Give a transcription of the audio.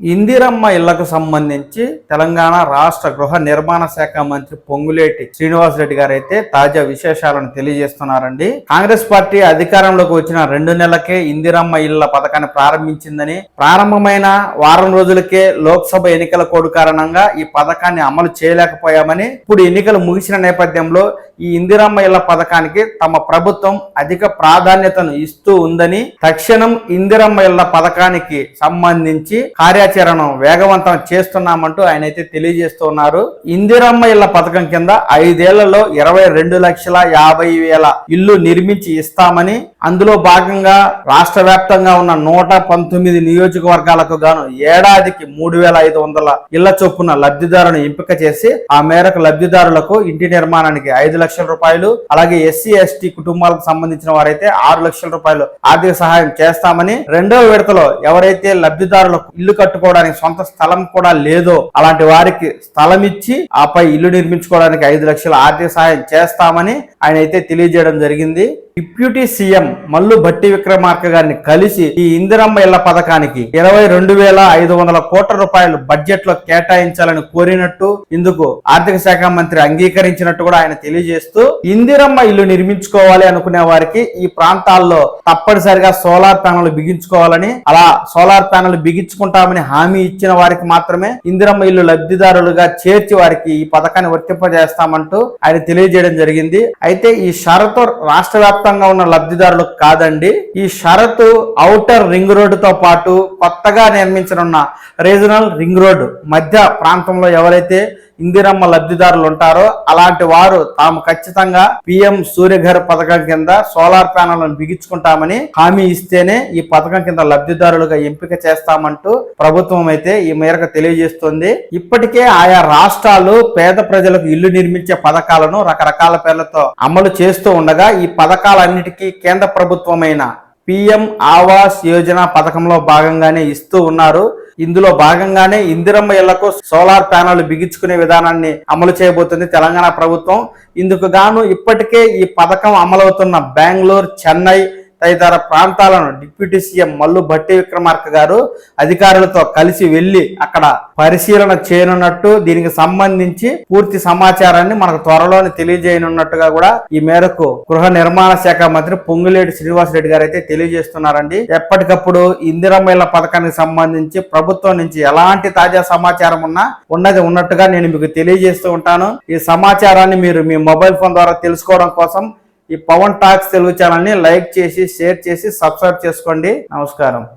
ఇందిరమ్మ ఇళ్ళకు సంబంధించి తెలంగాణ రాష్ట్ర గృహ నిర్మాణ శాఖ మంత్రి పొంగులేటి శ్రీనివాసరెడ్డి గారు అయితే తాజా విశేషాలను తెలియజేస్తున్నారండి. కాంగ్రెస్ పార్టీ అధికారంలోకి వచ్చిన రెండు నెలలకే ఇందిరమ్మ ఇళ్ళ పథకాన్ని ప్రారంభించిందని ప్రారంభమైన వారం రోజులకే లోక్సభ ఎన్నికల కోడ్ కారణంగా ఈ పథకాన్ని అమలు చేయలేకపోయామని ఇప్పుడు ఎన్నికలు ముగిసిన నేపథ్యంలో ఈ ఇందిరమ్మ ఇళ్ళ పథకానికి తమ ప్రభుత్వం అధిక ప్రాధాన్యతను ఇస్తూ ఉందని తక్షణం ఇందిరమ్మ ఇళ్ళ పథకానికి సంబంధించి కార్యాచరణను వేగవంతం చేస్తున్నామంటూ ఆయన అయితే తెలియజేస్తున్నారు ఇందిరమ్మ ఇళ్ళ పథకం కింద ఐదేళ్ళలో ఇరవై రెండు లక్షల యాభై వేల ఇల్లు నిర్మించి ఇస్తామని అందులో భాగంగా రాష్ట్ర వ్యాప్తంగా ఉన్న నూట పంతొమ్మిది నియోజకవర్గాలకు గాను ఏడాదికి మూడు వేల ఐదు వందల ఇళ్ళ చొప్పున లబ్ధిదారులను ఎంపిక చేసి ఆ మేరకు లబ్ధిదారులకు ఇంటి నిర్మాణానికి ఐదు లక్షల రూపాయలు అలాగే ఎస్సీ ఎస్టీ కుటుంబాలకు సంబంధించిన వారైతే ఆరు లక్షల రూపాయలు ఆర్థిక సహాయం చేస్తామని రెండవ విడతలో ఎవరైతే లబ్ధిదారులకు ఇల్లు కట్టు కట్టుకోవడానికి సొంత స్థలం కూడా లేదో అలాంటి వారికి స్థలం ఇచ్చి ఆపై ఇల్లు నిర్మించుకోవడానికి ఐదు లక్షల ఆర్థిక సహాయం చేస్తామని ఆయన అయితే తెలియజేయడం జరిగింది. డిప్యూటీ సీఎం మల్లు భట్టి విక్రమార్క గారిని కలిసి ఈ ఇందిరమ్మ ఇళ్ళ పథకానికి ఇరవై రెండు వేల ఐదు వందల కోట్ల రూపాయలు బడ్జెట్లో కేటాయించాలని కోరినట్టు ఇందుకు ఆర్థిక శాఖ మంత్రి అంగీకరించినట్టు కూడా ఆయన తెలియజేస్తూ ఇందిరమ్మ ఇల్లు నిర్మించుకోవాలి అనుకునే వారికి ఈ ప్రాంతాల్లో తప్పనిసరిగా సోలార్ ప్యానల్ బిగించుకోవాలని అలా సోలార్ ప్యానల్ బిగించుకుంటామని హామీ ఇచ్చిన వారికి మాత్రమే ఇందిరమ్మ ఇల్లు లబ్ధిదారులుగా చేర్చి వారికి ఈ పథకాన్ని వర్తింపజేస్తామంటూ ఆయన తెలియజేయడం జరిగింది. అయితే ఈ షరతు రాష్ట్ర వ్యాప్తంగా ఉన్న లబ్ధిదారులకు కాదండి ఈ షరతు ఔటర్ రింగ్ రోడ్డుతో పాటు కొత్తగా నిర్మించనున్న రీజనల్ రింగ్ రోడ్డు మధ్య ప్రాంతంలో ఎవరైతే ఇందిరమ్మ లబ్ధిదారులు ఉంటారో అలాంటి వారు తాము ఖచ్చితంగా పిఎం సూర్యఘర్ పథకం కింద సోలార్ ప్యానెల్ను బిగించుకుంటామని హామీ ఇస్తేనే ఈ పథకం కింద లబ్ధిదారులుగా ఎంపిక చేస్తామంటూ ప్రభుత్వం అయితే ఈ మేరకు తెలియజేస్తుంది. ఇప్పటికే ఆయా రాష్ట్రాలు పేద ప్రజలకు ఇల్లు నిర్మించే పథకాలను రకరకాల పేర్లతో అమలు చేస్తూ ఉండగా ఈ పథకాలన్నిటికీ కేంద్ర ప్రభుత్వమైన పిఎం ఆవాస్ యోజన పథకంలో భాగంగానే ఇస్తూ ఉన్నారు. ఇందులో భాగంగానే ఇందిరమ్మ ఇళ్ళకు సోలార్ ప్యానెల్ బిగించుకునే విధానాన్ని అమలు చేయబోతుంది తెలంగాణ ప్రభుత్వం. ఇందుకు గాను ఇప్పటికే ఈ పథకం అమలవుతున్న బెంగళూరు చెన్నై తదితర ప్రాంతాలను డిప్యూటీ సీఎం మల్లు భట్టి విక్రమార్క గారు అధికారులతో కలిసి వెళ్ళి అక్కడ పరిశీలన చేయనున్నట్టు దీనికి సంబంధించి పూర్తి సమాచారాన్ని మనకు త్వరలోనే తెలియజేయనున్నట్టుగా కూడా ఈ మేరకు గృహ నిర్మాణ శాఖ మంత్రి పొంగులేటి శ్రీనివాసరెడ్డి గారు అయితే తెలియజేస్తున్నారండి. ఎప్పటికప్పుడు ఇందిరమ్మ ఇళ్ళ పథకానికి సంబంధించి ప్రభుత్వం నుంచి ఎలాంటి తాజా సమాచారం ఉన్నా ఉన్నది ఉన్నట్టుగా నేను మీకు తెలియజేస్తూ ఉంటాను. ఈ సమాచారాన్ని మీరు మీ మొబైల్ ఫోన్ ద్వారా తెలుసుకోవడం కోసం ఈ పవన్ టాక్స్ తెలుగు ఛానల్ని లైక్ చేసి షేర్ చేసి సబ్స్క్రైబ్ చేసుకోండి. నమస్కారం.